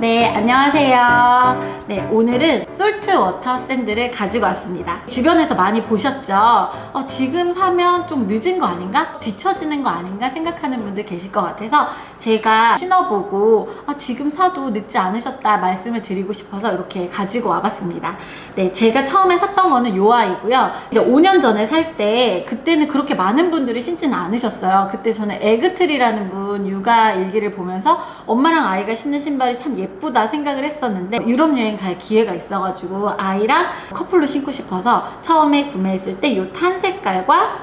네, 안녕하세요. 네, 오늘은 솔트 워터 샌드를 가지고 왔습니다. 주변에서 많이 보셨죠? 어, 지금 사면 좀 늦은 거 아닌가? 뒤처지는 거 아닌가? 생각하는 분들 계실 것 같아서 제가 신어보고 아, 지금 사도 늦지 않으셨다 말씀을 드리고 싶어서 이렇게 가지고 와봤습니다. 네, 제가 처음에 샀던 거는 요 아이고요. 이제 5년 전에 살 때 그때는 그렇게 많은 분들이 신지는 않으셨어요. 그때 저는 에그트리라는 분 육아 일기를 보면서 엄마랑 아이가 신는 신발이 참 예쁘 다 생각을 했었는데 유럽 여행 갈 기회가 있어가지고 아이랑 커플로 신고 싶어서 처음에 구매했을 때 이 탄 색깔과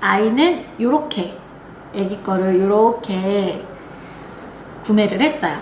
아이는 요렇게 애기 거를 요렇게 구매를 했어요.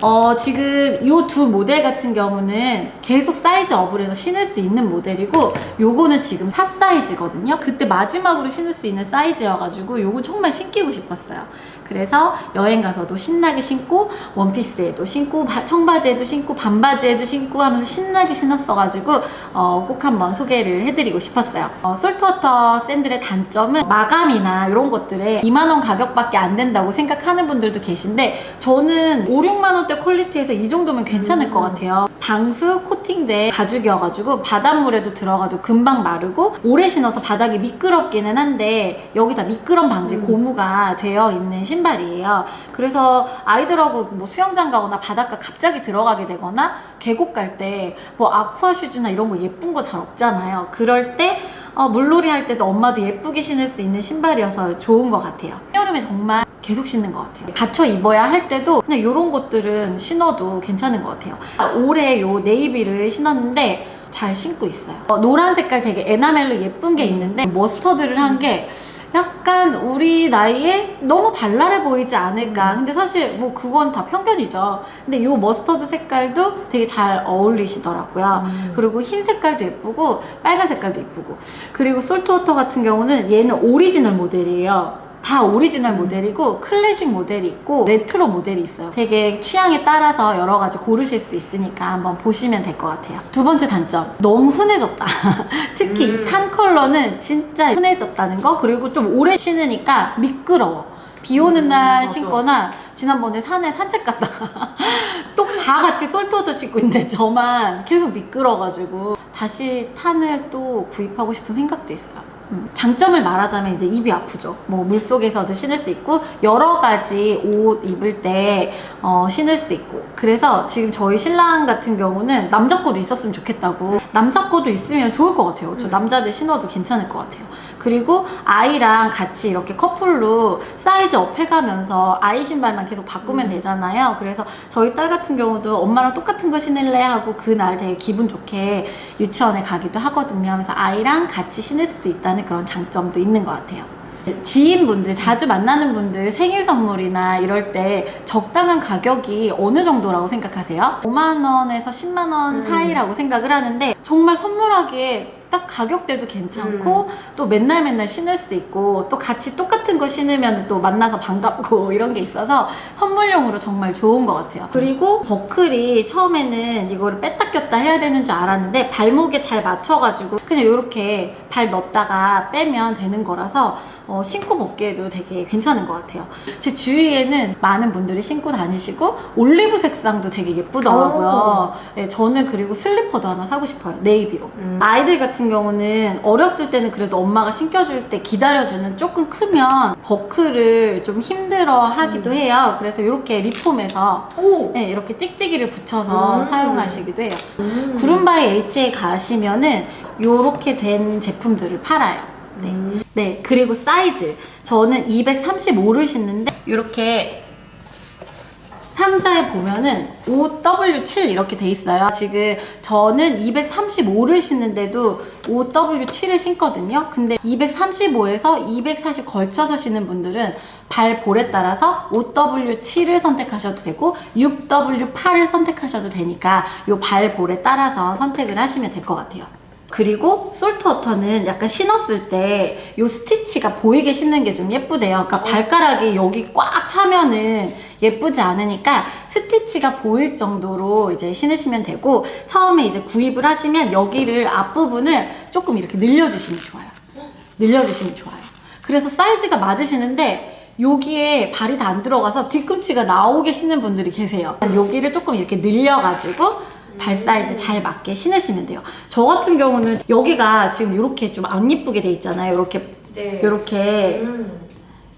어, 지금 요두 모델 같은 경우는 계속 사이즈 업을 해서 신을 수 있는 모델이고 요거는 지금 4 사이즈거든요. 그때 마지막으로 신을 수 있는 사이즈여가지고 요거 정말 신기고 싶었어요. 그래서 여행 가서도 신나게 신고 원피스에도 신고 바- 청바지에도 신고 반바지에도 신고 하면서 신나게 신었어가지고 어, 꼭 한번 소개를 해드리고 싶었어요. 어, 솔트워터 샌들의 단점은 마감이나 이런 것들에 2만 원 가격밖에 안 된다고 생각하는 분들도 계신데 저는 5, 6만 원대 퀄리티에서 이 정도면 괜찮을 것 같아요. 방수 코팅된 가죽이어가지고 바닷물에도 들어가도 금방 마르고 오래 신어서 바닥이 미끄럽기는 한데 여기다 미끄럼 방지 고무가 되어 있는 신발이에요. 그래서 아이들하고 뭐 수영장 가거나 바닷가 갑자기 들어가게 되거나 계곡 갈 때 뭐 아쿠아 슈즈나 이런 거 예쁜 거 잘 없잖아요. 그럴 때 어, 물놀이 할 때도 엄마도 예쁘게 신을 수 있는 신발이어서 좋은 것 같아요. 여름에 정말 계속 신는 것 같아요. 갖춰 입어야 할 때도 그냥 이런 것들은 신어도 괜찮은 것 같아요. 올해 요 네이비를 신었는데 잘 신고 있어요. 어, 노란 색깔 되게 에나멜로 예쁜 게 있는데 머스터드를 한 게 약간 우리 나이에 너무 발랄해 보이지 않을까. 근데 사실 뭐 그건 다 편견이죠. 근데 요 머스터드 색깔도 되게 잘 어울리시더라고요. 그리고 흰 색깔도 예쁘고 빨간 색깔도 예쁘고 그리고 솔트워터 같은 경우는 얘는 오리지널 모델이에요. 다 오리지널 모델이고 클래식 모델이 있고 레트로 모델이 있어요. 되게 취향에 따라서 여러 가지 고르실 수 있으니까 한번 보시면 될 것 같아요. 두 번째 단점 너무 흔해졌다. 특히 이탄 컬러는 진짜 흔해졌다는 거 그리고 좀 오래 신으니까 미끄러워. 비 오는 날 맞아. 신거나 지난번에 산에 산책 갔다가 또 다 같이 솔트워터 신고 있는데 저만 계속 미끄러가지고 다시 탄을 또 구입하고 싶은 생각도 있어요. 음, 장점을 말하자면 이제 입이 아프죠. 뭐 물속에서도 신을 수 있고 여러 가지 옷 입을 때 어, 신을 수 있고 그래서 지금 저희 신랑 같은 경우는 남자 거도 있었으면 좋겠다고 남자 거도 있으면 좋을 것 같아요. 저 남자들 신어도 괜찮을 것 같아요. 그리고 아이랑 같이 이렇게 커플로 사이즈 업 해가면서 아이 신발만 계속 바꾸면 되잖아요. 그래서 저희 딸 같은 경우도 엄마랑 똑같은 거 신을래 하고 그날 되게 기분 좋게 유치원에 가기도 하거든요. 그래서 아이랑 같이 신을 수도 있다는 그런 장점도 있는 것 같아요. 지인분들, 자주 만나는 분들 생일 선물이나 이럴 때 적당한 가격이 어느 정도라고 생각하세요? 5만 원에서 10만 원 사이라고 생각을 하는데 정말 선물하기에 딱 가격대도 괜찮고 또 맨날 맨날 신을 수 있고 또 같이 똑같은 거 신으면 또 만나서 반갑고 이런 게 있어서 선물용으로 정말 좋은 것 같아요. 그리고 버클이 처음에는 이거를 뺐다 꼈다 해야 되는 줄 알았는데 발목에 잘 맞춰가지고 그냥 이렇게 발 넣었다가 빼면 되는 거라서 어, 신고 벗기에도 되게 괜찮은 것 같아요. 제 주위에는 많은 분들이 신고 다니시고 올리브 색상도 되게 예쁘더라고요. 네, 저는 그리고 슬리퍼도 하나 사고 싶어요. 네이비로. 음. 아이들 같은 경우는 어렸을 때는 그래도 엄마가 신겨줄 때 기다려주는 조금 크면 버클을 좀 힘들어 하기도 해요. 그래서 이렇게 리폼해서 오! 네, 이렇게 찍찍이를 붙여서 음. 사용하시기도 해요. 음. 구름바이 H에 가시면은 요렇게 된 제품들을 팔아요. 네. 음. 네, 그리고 사이즈. 저는 235를 신는데, 이렇게 상자에 보면은 5W7 이렇게 돼 있어요. 지금 저는 235를 신는데도 5W7을 신거든요. 근데 235에서 240 걸쳐서 신는 분들은 발 볼에 따라서 5W7을 선택하셔도 되고 6W8을 선택하셔도 되니까 이 발 볼에 따라서 선택을 하시면 될 것 같아요. 그리고 솔트워터는 약간 신었을 때이 스티치가 보이게 신는 게 좀 예쁘대요. 그러니까 발가락이 여기 꽉 차면은 예쁘지 않으니까 스티치가 보일 정도로 이제 신으시면 되고 처음에 이제 구입을 하시면 여기를 앞부분을 조금 이렇게 늘려주시면 좋아요. 늘려주시면 좋아요. 그래서 사이즈가 맞으시는데 여기에 발이 다 안 들어가서 뒤꿈치가 나오게 신는 분들이 계세요. 여기를 조금 이렇게 늘려가지고 발 사이즈 잘 맞게 신으시면 돼요. 저 같은 경우는 여기가 지금 이렇게 좀안 이쁘게 돼 있잖아요. 이렇게 네. 이렇게 음.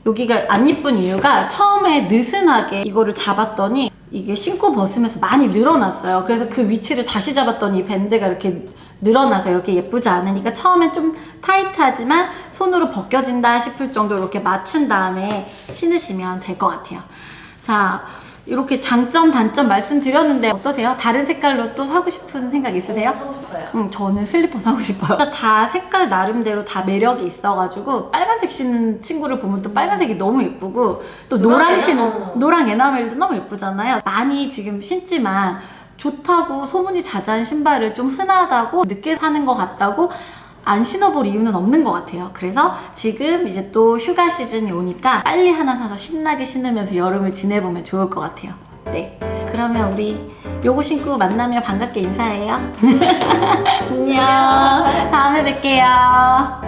여기가 안 이쁜 이유가 처음에 느슨하게 이거를 잡았더니 이게 신고 벗으면서 많이 늘어났어요. 그래서 그 위치를 다시 잡았더니 이 밴드가 이렇게 늘어나서 이렇게 예쁘지 않으니까 처음엔 좀 타이트하지만 손으로 벗겨진다 싶을 정도로 이렇게 맞춘 다음에 신으시면 될 것 같아요. 자, 이렇게 장점, 단점 말씀드렸는데 어떠세요? 다른 색깔로 또 사고 싶은 생각 있으세요? 사고 싶어요. 응, 저는 슬리퍼 사고 싶어요. 진짜 다 색깔 나름대로 다 매력이 있어가지고 빨간색 신는 친구를 보면 또 빨간색이 너무 예쁘고 또 노랑 노랑 에나- 신어 노랑 에나멜도 너무 예쁘잖아요. 많이 지금 신지만 좋다고 소문이 자자한 신발을 좀 흔하다고 늦게 사는 것 같다고 안 신어볼 이유는 없는 것 같아요. 그래서 지금 이제 또 휴가 시즌이 오니까 빨리 하나 사서 신나게 신으면서 여름을 지내보면 좋을 것 같아요. 네. 그러면 우리 요거 신고 만나면 반갑게 인사해요. 안녕. 다음에 뵐게요.